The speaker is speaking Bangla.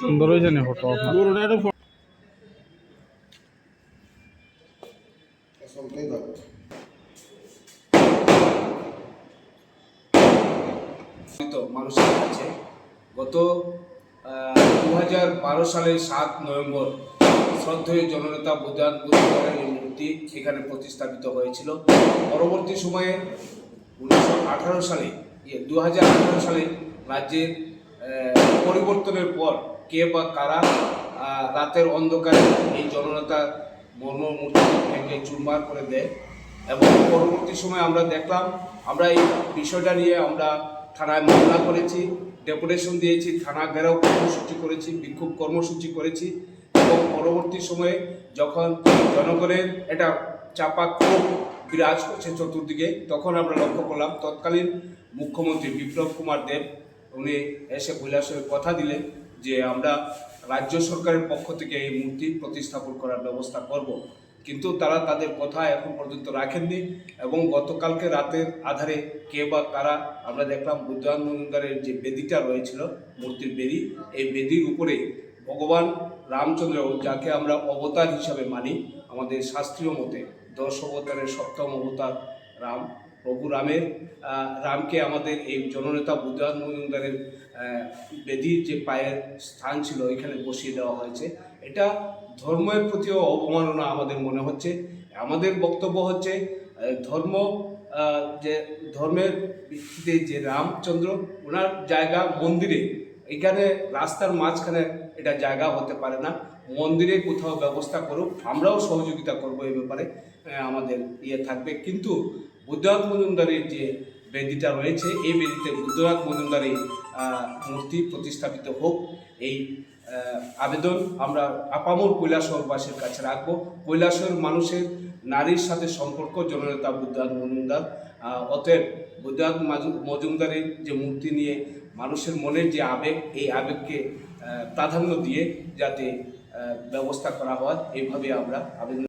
সুন্দর হয়েছে না ফটো আপনার মানুষের কাছে গত দু হাজার বারো সালের সাত নভেম্বর শ্রদ্ধেয় জননেতা বুধান এই মূর্তি এখানে প্রতিস্থাপিত হয়েছিল। পরবর্তী সময়ে উনিশশো আঠারো সালে ইয়ে দু হাজার আঠারো সালে রাজ্যের পরিবর্তনের পর কে বা কারা রাতের অন্ধকারে এই জননেতা মর্ম মূর্তি ভেঙে চুরমার করে দেয়। এবং পরবর্তী সময় আমরা দেখলাম, আমরা এই বিষয়টা নিয়ে আমরা থানায় মামলা করেছি, ডেপুটেশন দিয়েছি, থানা ঘেরাও কর্মসূচি করেছি, বিক্ষোভ কর্মসূচি করেছি। এবং পরবর্তী সময়ে যখন জনগণের এটা চাপা ক্ষোভ বিরাজ করছে চতুর্দিকে, তখন আমরা লক্ষ্য করলাম, তৎকালীন মুখ্যমন্ত্রী বিপ্লব কুমার দেব, উনি এসে কৈলাসের কথা দিলেন যে আমরা রাজ্য সরকারের পক্ষ থেকে এই মূর্তি প্রতিস্থাপন করার ব্যবস্থা করব। কিন্তু তারা তাদের কথা এখন পর্যন্ত রাখেননি এবং গতকালকে রাতের আধারে কে বা কারা, আমরা দেখলাম বুদ্ধান মজুমদারের যে বেদিটা রয়েছিল, মূর্তির বেদি, এই বেদির উপরে ভগবান রামচন্দ্র যাকে আমরা অবতার হিসাবে মানি, আমাদের শাস্ত্রীয় মতে দশ অবতারের সপ্তম অবতার রাম, প্রভু রামের রামকে আমাদের এই জননেতা বুদ্ধান মজুমদারের বেদির যে পায়ের স্থান ছিল এখানে বসিয়ে দেওয়া হয়েছে। এটা ধর্মের প্রতিও অবমাননা আমাদের মনে হচ্ছে। আমাদের বক্তব্য হচ্ছে ধর্ম যে ধর্মের ভিত্তিতে যে রামচন্দ্র, ওনার জায়গা মন্দিরে, এখানে রাস্তার মাঝখানে এটা জায়গা হতে পারে না। মন্দিরে কোথাও ব্যবস্থা করুক, আমরাও সহযোগিতা করব এই ব্যাপারে আমাদের ইয়ে থাকবে। কিন্তু বুদ্ধনাথ মজুমদারের যে বেদিটা রয়েছে, এই বেদিতে বুদ্ধনাথ মজুমদারের মূর্তি প্রতিস্থাপিত হোক, এই আবেদন আমরা আপামর কৈলাসহরবাসীর কাছে রাখব। কৈলাসহর মানুষের নারীর সাথে সম্পর্ক, জননেতা বুদ্ধনাথ মজুমদার অতএব বুদ্ধনাথ মজুমদারের যে মূর্তি নিয়ে মানুষের মনের যে আবেগ, এই আবেগকে প্রাধান্য দিয়ে যাতে ব্যবস্থা করা হয়। এইভাবে আমরা আবেদন